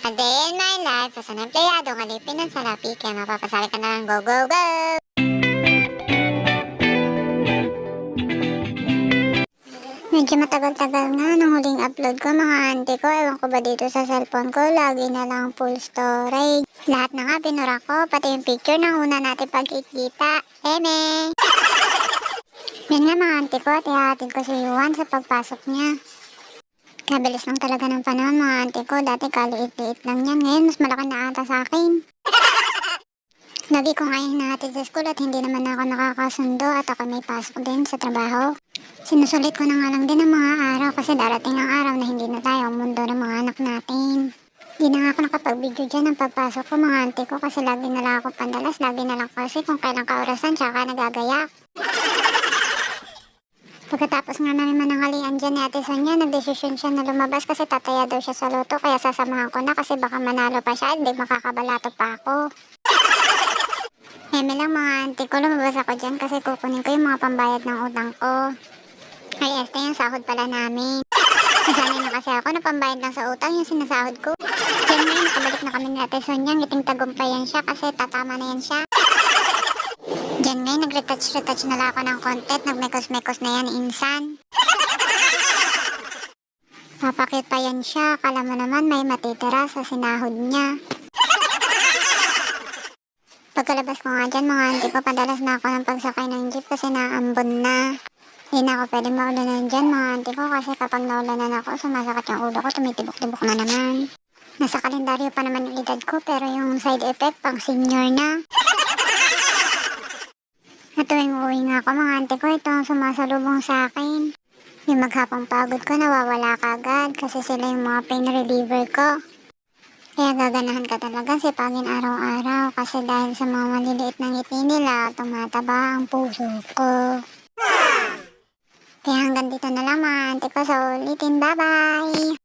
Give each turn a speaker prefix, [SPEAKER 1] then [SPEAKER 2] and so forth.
[SPEAKER 1] A day in my life as an empleyado kalipin ng salapi kaya mapapasali ka na lang go go go! Medyo matagal-tagal nga nung huling upload ko mga auntie ko. Ewan ko ba dito sa cellphone ko, lagi na lang full storage. Lahat na nga binura ko, pati yung picture ng una natin pagkikita. Eme! Yan nga mga auntie ko, at ko si Juan sa pagpasok niya. Kabilis lang talaga ng panahon mga auntie ko. Dati kaliit-liit lang yan. Ngayon mas malaki na ata sa akin. Lagi ko ngayon hinahatid sa school at hindi naman ako nakakasundo at ako may pasok din sa trabaho. Sinusulit ko na nga lang din ang mga araw kasi darating ang araw na hindi na tayo ang mundo ng mga anak natin. Hindi na ako nakapag-video dyan ng pagpasok ko mga auntie ko kasi lagi na lang ako pandalas, lagi na lang kasi kung kailang kaorasan tsaka nagagayak. Pagkatapos nga namin manangalian dyan ni Ate Sonia, nagdesisyon siya na lumabas kasi tataya daw siya sa loto kaya sasamahan ko na kasi baka manalo pa siya, hindi makakabalato pa ako. Eme lang mga auntie ko, lumabas ako dyan kasi kukunin ko yung mga pambayad ng utang ko. Ay, este yung sahod pala namin. Nasanay na kasi ako na pambayad lang sa utang yung sinasahod ko. Diyan ngayon, nakabalik na kami ni Ate Sonia, ngiting tagumpay yan siya kasi tatama na yan siya. Ngayon, nag-retouch-retouch na lang ako ng content, nagmekos-mekos na yan insan. Papakit pa yan siya, kala mo naman may matitira sa sinahod niya. Pagkalabas ko nga dyan, mga auntie ko, padalas na ako ng pagsakay ng jeep kasi naambon na. Hindi na ako pwede maulanan dyan, mga auntie ko, kasi kapag naulanan ako, sumasakit yung ulo ko, tumitibok-tibok na naman. Nasa kalendaryo pa naman yung edad ko, pero yung side effect, pang senior na. At tuwing uwi nga ako, mga auntie ko, ito ang sumasalubong sa akin. Yung maghapong pagod ko, nawawala kagad kasi sila yung mga pain reliever ko. Kaya gaganahan ka talaga sipagin araw-araw kasi dahil sa mga maliliit na ngiti nila, tumataba ang puso ko. Kaya hanggang dito na lang mga auntie ko sa ulitin. Bye-bye!